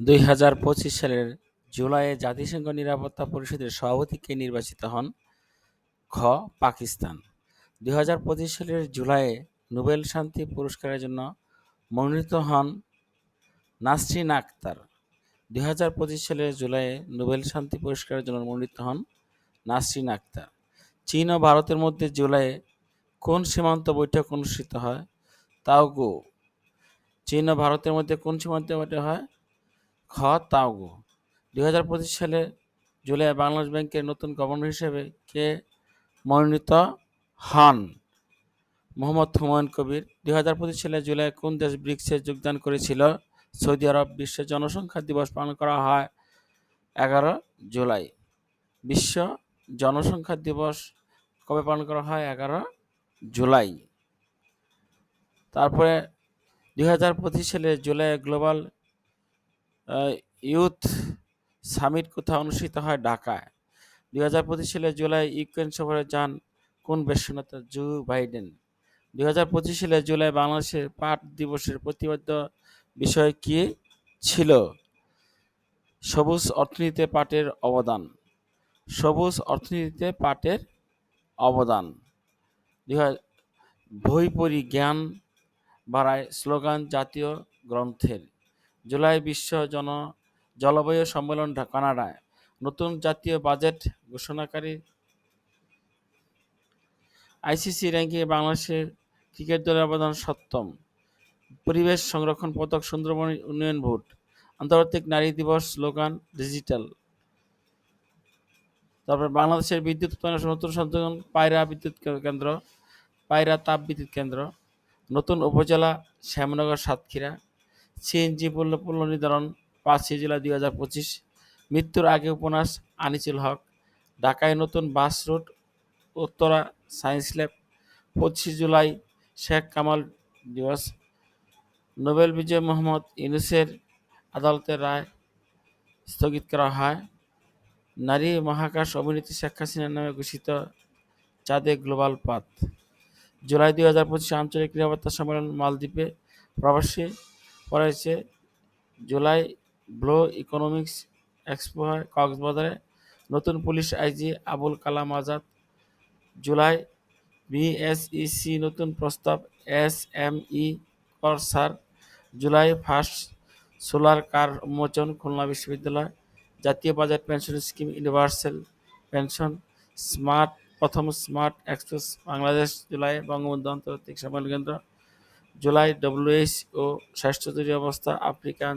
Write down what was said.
দুই হাজার পঁচিশ সালের জুলাইয়ে জাতিসংঘ নিরাপত্তা পরিষদের সভাপতি কে নির্বাচিত হন? খ. পাকিস্তান। দুই হাজার পঁচিশ সালের জুলাইয়ে নোবেল শান্তি পুরস্কারের জন্য মনোনীত হন নাসরিন আক্তার দুই হাজার পঁচিশ সালের জুলাইয়ে নোবেল শান্তি পুরস্কারের জন্য মনোনীত হন নাসরিন আক্তার চীন ও ভারতের মধ্যে জুলাইয়ে কোন সীমান্ত বৈঠক অনুষ্ঠিত হয়? তাও গো চীন ও ভারতের মধ্যে কোন সীমান্ত বৈঠক হয়? খ তাওগো দুই হাজার পঁচিশ সালে জুলাই বাংলাদেশ ব্যাংকের নতুন গভর্নর হিসেবে কে মনোনীত হন? মোহাম্মদ হুমায়ুন কবির। দুই হাজার পঁচিশ সালে জুলাই কোন দেশ ব্রিক্সে যোগদান করেছিল? সৌদি আরব বিশ্ব জনসংখ্যা দিবস পালন করা হয় এগারো জুলাই। বিশ্ব জনসংখ্যা দিবস কবে পালন করা হয়? এগারো জুলাই। তারপরে দুই হাজার পঁচিশ সালে জুলাই গ্লোবাল ইউথ সামিট কোথায় অনুষ্ঠিত হয়? ঢাকায়। দুই হাজার পঁচিশ সালে জুলাই ইউক্রেন সফরে যান কোন বেশ্যনেতা জো বাইডেন। দুই হাজার পঁচিশ সালে জুলাই বাংলাদেশের পাট দিবসের প্রতিপাদ্য বিষয় কি ছিল? সবুজ অর্থনীতিতে পাটের অবদান। সবুজ অর্থনীতিতে পাটের অবদান। বই পড়ি জ্ঞান বাড়ায় স্লোগান জাতীয় গ্রন্থের। জুলাই বিশ্ব জন, জলবায়ু সম্মেলন কানাডায়। নতুন জাতীয় বাজেট ঘোষণাকারী আইসিসি র্যাঙ্কিংয়ে বাংলাদেশের ক্রিকেট দলের অবদান সপ্তম। পরিবেশ সংরক্ষণ পদক সুন্দরবন উন্নয়ন ভোট। আন্তর্জাতিক নারী দিবস স্লোগান, ডিজিটাল। তারপর বাংলাদেশের বিদ্যুৎ উৎপাদনের নতুন সংযোজন পায়রা বিদ্যুৎ কেন্দ্র, পায়রা তাপ বিদ্যুৎ কেন্দ্র। নতুন উপজেলা শ্যামনগর সাতক্ষীরা। সিএনজি পূর্ণ নির্ধারণ পাঁচই জুলাই দুই হাজার পঁচিশ। মৃত্যুর আগে উপন্যাস আনিসুল হক, ঢাকায় নতুন bus route Uttara science lab, পঁচিশে জুলাই শেখ কামাল দিবস, নোবেল বিজয় মোহাম্মদ ইউনুসের আদালতের রায় স্থগিত করা হয়। নারী মহাকাশ অভিনেত্রী শেখ হাসিনার নামে ঘোষিত চাঁদে গ্লোবাল পাথ। জুলাই দুই হাজার পঁচিশে আঞ্চলিক নিরাপত্তা সম্মেলন মালদ্বীপে প্রবাসী পড়াইছে জুলাই ব্লো ইকোনমিক্স এক্সপো হয় কক্সবাজারে। নতুন police IG Abul Kalam Azad. July BSEC নতুন প্রস্তাব এস এম ই করসার জুলাই ফার্স্ট সোলার কার উন্মোচন, খুলনা বিশ্ববিদ্যালয়। জাতীয় budget pension scheme, universal pension, smart, প্রথম smart express, Bangladesh July Bangabandhu আন্তর্জাতিক সম্মেলন কেন্দ্র। জুলাই ডব্লিউএইচও স্বাস্থ্য স্বাস্থ্য অবস্থা আফ্রিকান